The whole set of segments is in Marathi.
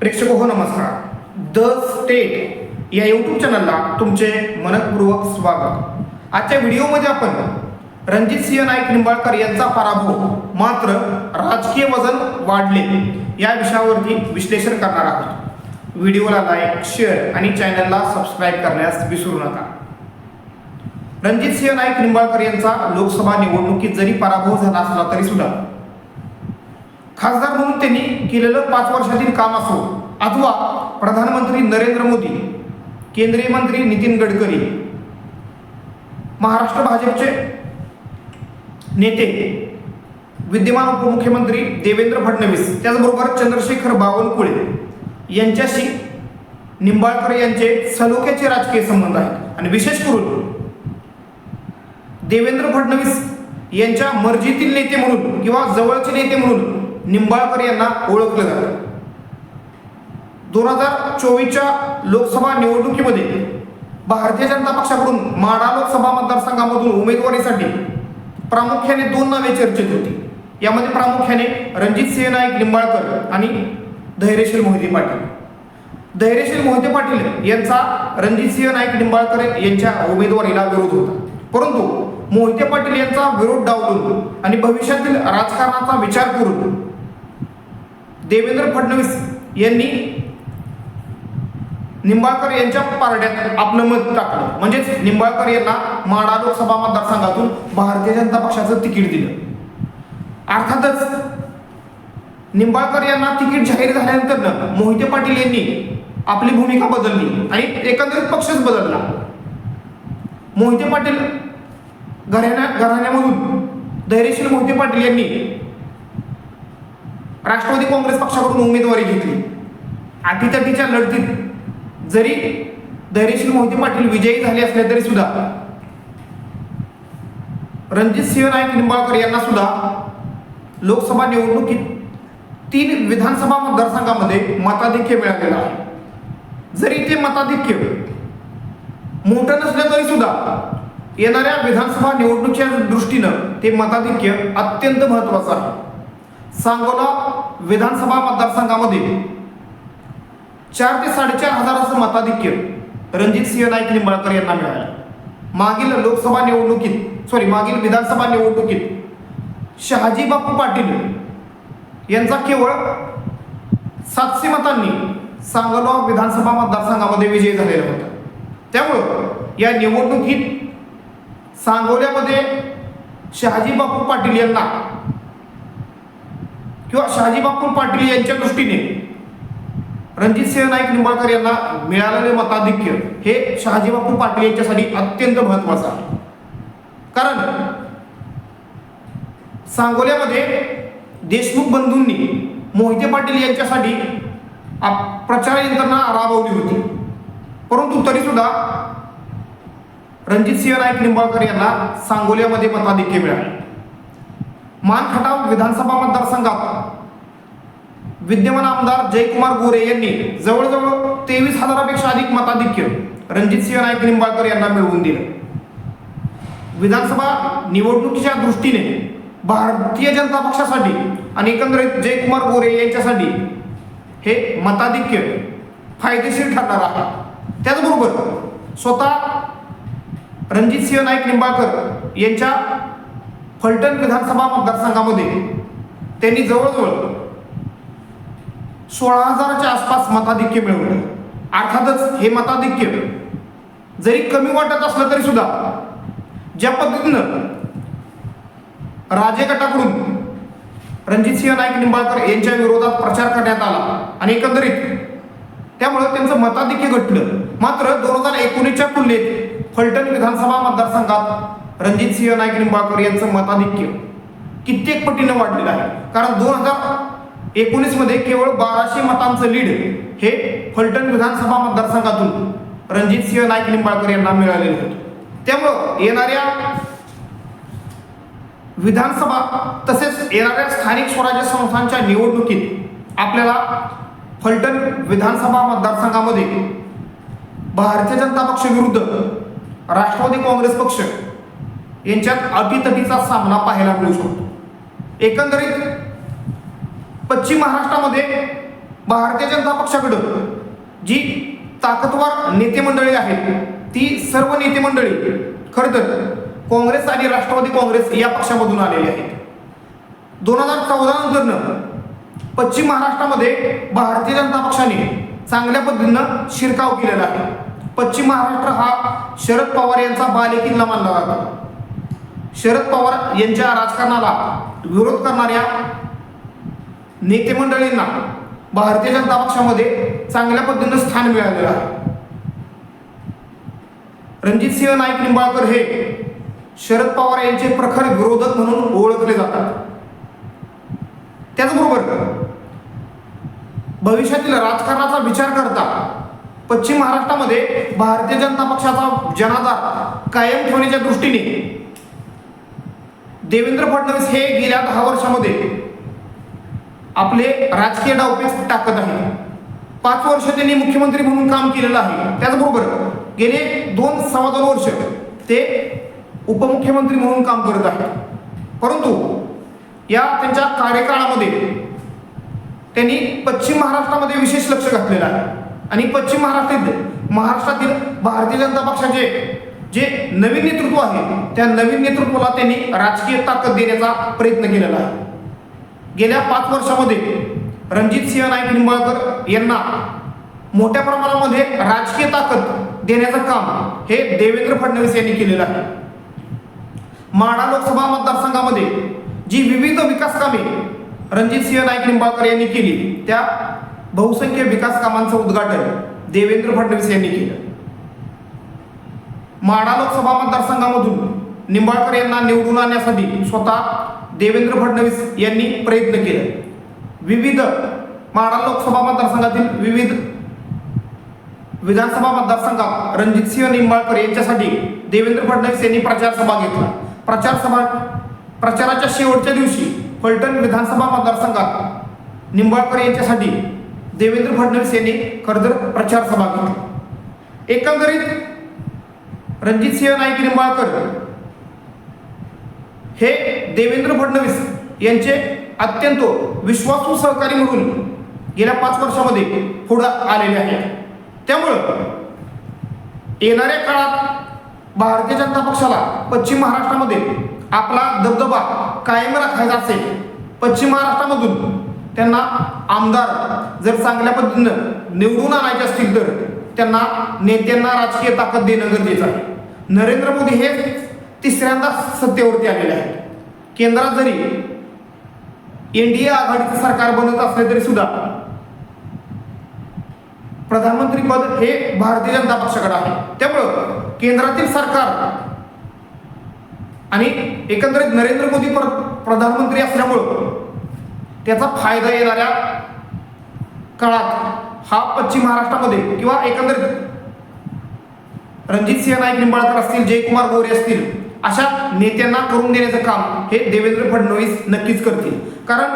प्रेक्षक हो नमस्कार. द स्टेट या यूट्यूब चॅनलला तुमचे मनपूर्वक स्वागत. आजच्या व्हिडिओमध्ये आपण रणजित सिंह नाईक निंबाळकर यांचा पराभव मात्र राजकीय वजन वाढले या विषयावरती विश्लेषण करणार आहोत. व्हिडिओला लाईक शेअर आणि चॅनलला सबस्क्राईब करण्यास विसरू नका. रणजित सिंह नाईक निंबाळकर यांचा लोकसभा निवडणुकीत जरी पराभव झाला असला तरी सुद्धा खासदार म्हणून त्यांनी केलेलं पाच वर्षातील काम असो अथवा प्रधानमंत्री नरेंद्र मोदी केंद्रीय मंत्री नितीन गडकरी महाराष्ट्र भाजपचे नेते विद्यमान उपमुख्यमंत्री देवेंद्र फडणवीस त्याचबरोबर चंद्रशेखर बावनकुळे यांच्याशी निंबाळकर यांचे सलोख्याचे राजकीय संबंध आहेत. आणि विशेष करून देवेंद्र फडणवीस यांच्या मर्जीतील नेते म्हणून किंवा जवळचे नेते म्हणून निंबाळकर यांना ओळखलं जातं. दोन हजार चोवीसच्या लोकसभा निवडणुकीमध्ये भारतीय जनता पक्षाकडून माडा लोकसभा मतदारसंघामधून उमेदवारीसाठी प्रामुख्याने दोन नावे चर्चेत होती. यामध्ये प्रामुख्याने रणजित सिंह नाईक निंबाळकर आणि धैर्यशील मोहिते पाटील. धैर्यशील मोहिते पाटील यांचा रणजित सिंह नाईक निंबाळकर यांच्या उमेदवारीला विरोध होता. परंतु मोहिते पाटील यांचा विरोध डावलून आणि भविष्यातील राजकारणाचा विचार करून देवेंद्र फडणवीस यांनी निंबाळकर यांच्या पारड्यात आपलं मत टाकलं. म्हणजेच निंबाळकर यांना माडा लोकसभा मतदारसंघातून भारतीय जनता पक्षाचं तिकीट दिलं. अर्थातच निंबाळकर यांना तिकीट जाहीर झाल्यानंतर मोहिते पाटील यांनी आपली भूमिका बदलली आणि एकंदरीत पक्षच बदलला. मोहिते पाटील घराण्या घराण्यामधून धैर्यशील मोहिते पाटील यांनी राष्ट्रवादी काँग्रेस पक्षाकडून उमेदवारी घेतली. अटीतटीच्या लढतीत जरी धैर्यशील मोहिते पाटील विजयी झाले असले तरी सुद्धा रणजित सिंह नाईक निंबाळकर यांना सुद्धा लोकसभा निवडणुकीत तीन विधानसभा मतदारसंघामध्ये मताधिक्य मिळालेलं आहे. जरी ते मताधिक्य मोठं नसलं तरी सुद्धा येणाऱ्या विधानसभा निवडणुकीच्या दृष्टीनं ते मताधिक्य अत्यंत महत्वाचं आहे. सांगोला विधानसभा मतदारसंघामध्ये चार ते साडेचार हजाराचं मताधिक्य रणजित सिंह नाईक निंबाळकर यांना मिळालं. मागील लोकसभा निवडणुकीत सॉरी मागील विधानसभा निवडणुकीत शहाजी बापू पाटील यांचा केवळ सातशे मतांनी सांगोला विधानसभा मतदारसंघामध्ये विजय झालेला होता. त्यामुळं या निवडणुकीत सांगोल्यामध्ये शहाजी बापू पाटील यांना किंवा शहाजी बापूर पाटील यांच्या दृष्टीने रणजित सिंह नाईक निंबाळकर यांना मिळालेले मताधिक्य हे शहाजी बापू पाटील यांच्यासाठी अत्यंत महत्वाचं आहे. कारण सांगोल्यामध्ये देशमुख बंधूंनी मोहिते पाटील यांच्यासाठी प्रचार यंत्रणा राबवली होती. परंतु तरी सुद्धा रणजित सिंह नाईक निंबाळकर यांना सांगोल्यामध्ये मताधिक्य मिळाले. मानखटाव विधानसभा मतदारसंघात विद्यमान आमदार जयकुमार गोरे यांनी जवळजवळ तेवीस हजारापेक्षा अधिक मताधिक्य रणजित सिंह नाईक निंबाळकर यांना मिळवून दिलं. विधानसभा निवडणुकीच्या दृष्टीने भारतीय जनता पक्षासाठी आणि एकंदरीत जयकुमार गोरे यांच्यासाठी हे मताधिक्य फायदेशीर ठरणार आहे. त्याचबरोबर स्वतः रणजित सिंह नाईक निंबाळकर यांच्या फलटण विधानसभा मतदारसंघामध्ये त्यांनी जवळजवळ सोळा हजाराच्या आसपास मताधिक्य मिळवलं. अर्थातच हे मताधिक्य जरी कमी वाटत असलं तरी सुद्धा ज्या पद्धतीनं राजे गटाकडून रणजितसिंह नाईक निंबाळकर यांच्या विरोधात प्रचार करण्यात आला आणि एकंदरीत त्यामुळं त्यांचं मताधिक्य घटलं. मात्र दोन हजार एकोणीसच्या तुलनेत फलटण विधानसभा मतदारसंघात रणजित सिंह नाईक निंबाळकर यांचं मताधिक्य कित्येक पटीनं वाढलेलं आहे. कारण दोन हजार एकोणीसमध्ये केवळ बाराशे मतांचं लीड हे फलटण विधानसभा मतदारसंघातून रणजित सिंह नाईक निंबाळकर यांना मिळालेलं होतं. त्यामुळं येणाऱ्या विधानसभा तसेच येणाऱ्या स्थानिक स्वराज्य संस्थांच्या निवडणुकीत आपल्याला फलटण विधानसभा मतदारसंघामध्ये भारतीय जनता पक्ष विरुद्ध राष्ट्रवादी काँग्रेस पक्ष यांच्यात अटीतटीचा सामना पाहायला मिळू शकतो. एकंदरीत पश्चिम महाराष्ट्रामध्ये भारतीय जनता पक्षाकडं जी ताकदवार नेते मंडळी आहेत ती सर्व नेते मंडळी खरं तर काँग्रेस आणि राष्ट्रवादी काँग्रेस या पक्षामधून आलेली आहेत. दोन हजार चौदा नंतरनं पश्चिम महाराष्ट्रामध्ये भारतीय जनता पक्षाने चांगल्या पद्धतीनं शिरकाव केलेला आहे. पश्चिम महाराष्ट्र हा शरद पवार यांचा बालेकिल्ला मानला जातो. शरद पवार यांच्या राजकारणाला विरोध करणाऱ्या नेते मंडळींना भारतीय जनता पक्षामध्ये चांगल्या पद्धतीनं स्थान मिळालेलं आहे. रणजितसिंह नाईक निंबाळकर हे शरद पवार यांचे प्रखर विरोधक म्हणून ओळखले जातात. त्याचबरोबर भविष्यातील राजकारणाचा विचार करता पश्चिम महाराष्ट्रामध्ये भारतीय जनता पक्षाचा जनाधार कायम ठेवण्याच्या दृष्टीने देवेंद्र फडणवीस हे गेल्या दहा वर्षामध्ये आपले राजकीय डावपेच टाकत आहे पाच वर्ष त्यांनी मुख्यमंत्री म्हणून काम केलेलं आहे. त्याचबरोबर गेले दोन सव्वा दोन वर्ष ते उपमुख्यमंत्री म्हणून काम करत आहेत. परंतु या त्यांच्या कार्यकाळामध्ये त्यांनी पश्चिम महाराष्ट्रामध्ये विशेष लक्ष घातलेलं आहे. आणि पश्चिम महाराष्ट्रातील महाराष्ट्रातील भारतीय जनता पक्षाचे जे नवीन नेतृत्व आहे त्या नवीन नेतृत्वाला त्यांनी राजकीय ताकद देण्याचा प्रयत्न केलेला आहे. गेल्या पाच वर्षामध्ये रणजित सिंह नाईक निंबाळकर यांना मोठ्या प्रमाणामध्ये राजकीय ताकद देण्याचं काम हे देवेंद्र फडणवीस यांनी केलेलं आहे. माढा लोकसभा मतदारसंघामध्ये जी विविध विकास कामे रणजित सिंह नाईक निंबाळकर यांनी केली त्या बहुसंख्य विकास कामांचं उद्घाटन देवेंद्र फडणवीस यांनी केलं. माढा लोकसभा मतदारसंघामधून निंबाळकर यांना निवडून आणण्यासाठी स्वतः देवेंद्र फडणवीस यांनी प्रयत्न केले. विविध माढा लोकसभा मतदारसंघातील विविध विधानसभा मतदारसंघात रणजितसिंह निंबाळकर यांच्यासाठी देवेंद्र फडणवीस यांनी प्रचार सभा घेतला. प्रचारसभा प्रचाराच्या शेवटच्या दिवशी फलटण विधानसभा मतदारसंघात निंबाळकर यांच्यासाठी देवेंद्र फडणवीस यांनी खरं प्रचारसभा प्रचार सभा घेतली. एकंदरीत रणजितसिंह नाईक निंबाळकर. हे देवेंद्र फडणवीस यांचे अत्यंत विश्वासू सहकारी म्हणून गेल्या पाच वर्षामध्ये पुढं आलेले आहेत. त्यामुळं येणाऱ्या काळात भारतीय जनता पक्षाला पश्चिम महाराष्ट्रामध्ये आपला दबदबा कायम राखायचा असेल पश्चिम महाराष्ट्रामधून त्यांना आमदार जर चांगल्या पद्धतीनं निवडून आणायचे असतील तर त्यांना नेत्यांना राजकीय ताकद देणं गरजेचं आहे. नरेंद्र मोदी हे तिसऱ्यांदा सत्तेवरती आलेले आहेत. केंद्रात जरी एन डी ए आघाडीचं सरकार बनत असले तरी सुद्धा प्रधानमंत्री पद हे भारतीय जनता पक्षाकडे आहे. त्यामुळं केंद्रातील सरकार आणि एकंदरीत नरेंद्र मोदी प्रधानमंत्री असल्यामुळं त्याचा फायदा येणाऱ्या काळात हा पश्चिम महाराष्ट्रामध्ये किंवा एकंदरीत रणजित सिंह नाईक निंबाळकर असतील जयकुमार गौरी असतील अशा नेत्यांना करून देण्याचं काम हे देवेंद्र फडणवीस नक्कीच करतील. कारण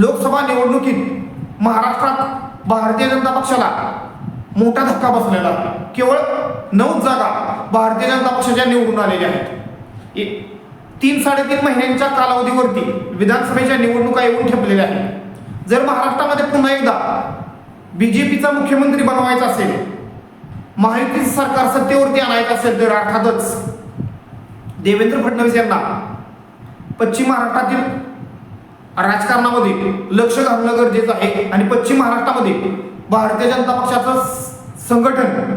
लोकसभा निवडणुकीत महाराष्ट्रात भारतीय जनता पक्षाला मोठा धक्का बसलेला. केवळ नऊ जागा भारतीय जनता पक्षाच्या निवडून आलेल्या आहेत. तीन साडेतीन महिन्यांच्या कालावधीवरती विधानसभेच्या निवडणुका येऊन ठेपलेल्या आहेत. जर महाराष्ट्रामध्ये पुन्हा एकदा बीजेपीचा मुख्यमंत्री बनवायचा असेल महायुतीचं सरकार सत्तेवरती आणायचं असेल तर अर्थातच देवेंद्र फडणवीस यांना पश्चिम महाराष्ट्रातील राजकारणामध्ये लक्ष घालणं गरजेचं आहे आणि पश्चिम महाराष्ट्रामध्ये भारतीय जनता पक्षाचं संघटन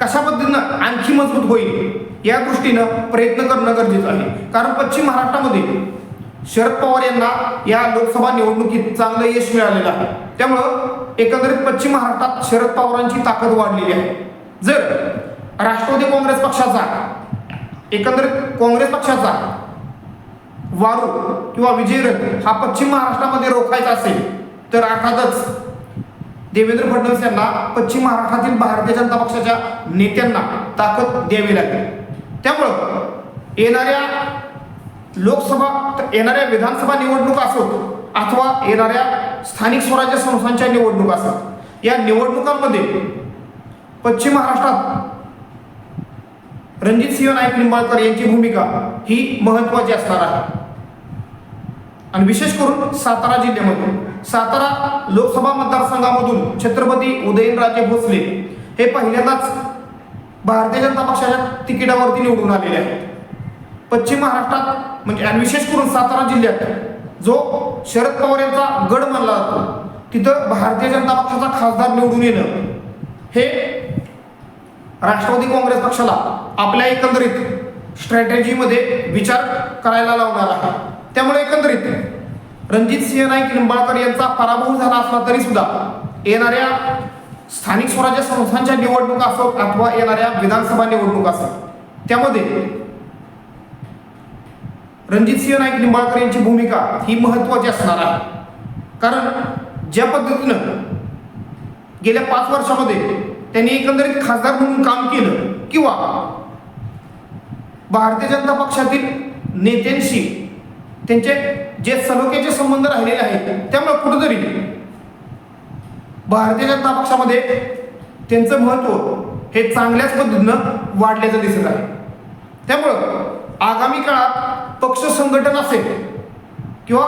कशा पद्धतीनं आणखी मजबूत होईल या दृष्टीनं प्रयत्न करणं गरजेचं आहे. कारण पश्चिम महाराष्ट्रामध्ये शरद पवार यांना या लोकसभा निवडणुकीत चांगलं यश मिळालेलं आहे. त्यामुळं एकंदरीत पश्चिम महाराष्ट्रात शरद पवारांची ताकद वाढलेली आहे. जर राष्ट्रवादी काँग्रेस पक्षाचा एकंदरीत काँग्रेस पक्षाचा वारू किंवा विजयरथ हा पश्चिम महाराष्ट्रामध्ये रोखायचा असेल तर अर्थातच देवेंद्र फडणवीस यांना पश्चिम महाराष्ट्रातील भारतीय जनता पक्षाच्या नेत्यांना ताकद द्यावी लागेल. त्यामुळं येणाऱ्या लोकसभा येणाऱ्या विधानसभा निवडणुका असोत अथवा येणाऱ्या स्थानिक स्वराज्य संस्थांच्या निवडणुका असतात. या निवडणुकांमध्ये पश्चिम महाराष्ट्रात रणजित सिंह नाईक निंबाळकर यांची भूमिका ही महत्वाची असणार आहे. आणि विशेष करून सातारा जिल्ह्यामधून सातारा लोकसभा मतदारसंघामधून छत्रपती उदयनराजे भोसले हे पहिल्यांदाच भारतीय जनता पक्षाच्या तिकिटावरती निवडून आलेले आहेत. पश्चिम महाराष्ट्रात म्हणजे आणि विशेष करून सातारा जिल्ह्यात जो शरद पवार यांचा गड मानला जातो. तिथं भारतीय जनता पक्षाचा खासदार निवडून येणं हे राष्ट्रवादी काँग्रेस पक्षाला आपल्या एकंदरीत स्ट्रॅटेजीमध्ये विचार करायला लावणार आहे. त्यामुळे एकंदरीत रणजित सिंह नाईक निंबाळकर यांचा पराभव झाला असला तरी सुद्धा येणाऱ्या स्थानिक स्वराज्य संस्थांच्या निवडणुका असो अथवा येणाऱ्या विधानसभा निवडणुका असो त्यामध्ये रणजित सिंह नाईक निंबाळकर यांची भूमिका ही महत्वाची असणार आहे. कारण ज्या पद्धतीनं गेल्या पाच वर्षामध्ये त्यांनी एकंदरीत खासदार म्हणून काम केलं किंवा भारतीय जनता पक्षातील नेत्यांशी त्यांचे जे सलोख्याचे संबंध राहिलेले आहेत त्यामुळे कुठंतरी भारतीय जनता पक्षामध्ये त्यांचं महत्त्व हे चांगल्याच पद्धतीनं वाढल्याचं दिसत आहे. त्यामुळं आगामी काळात पक्ष संघटन असेल किंवा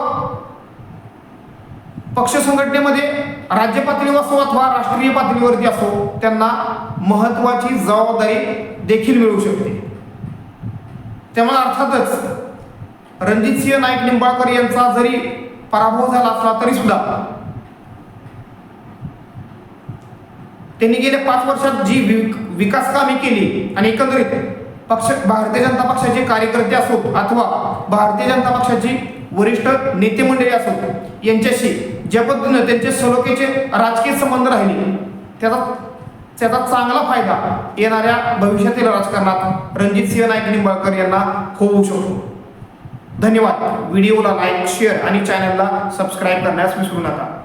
पक्ष संघटनेमध्ये राज्य पातळीवर असो अथवा राष्ट्रीय पातळीवरती असो त्यांना महत्वाची जबाबदारी देखील मिळू शकते. त्यामुळे अर्थातच रणजित सिंह नाईक निंबाळकर यांचा जरी पराभव झाला असला तरी सुद्धा त्यांनी गेल्या पाच वर्षात जी विकास कामे केली आणि एकंदरीत पक्ष भारतीय जनता पक्षाचे कार्यकर्ते असोत अथवा भारतीय जनता पक्षाची वरिष्ठ नेतेमंडळी असोत यांच्याशी ज्या पद्धतीनं त्यांचे सलोकेचे राजकीय संबंध राहिले त्याचा त्याचा चांगला फायदा येणाऱ्या भविष्यातील राजकारणात रणजित सिंह नाईक निंबाळकर यांना होऊ शकतो. धन्यवाद. व्हिडिओला लाईक शेअर आणि चॅनलला सबस्क्राईब करण्यास विसरू नका.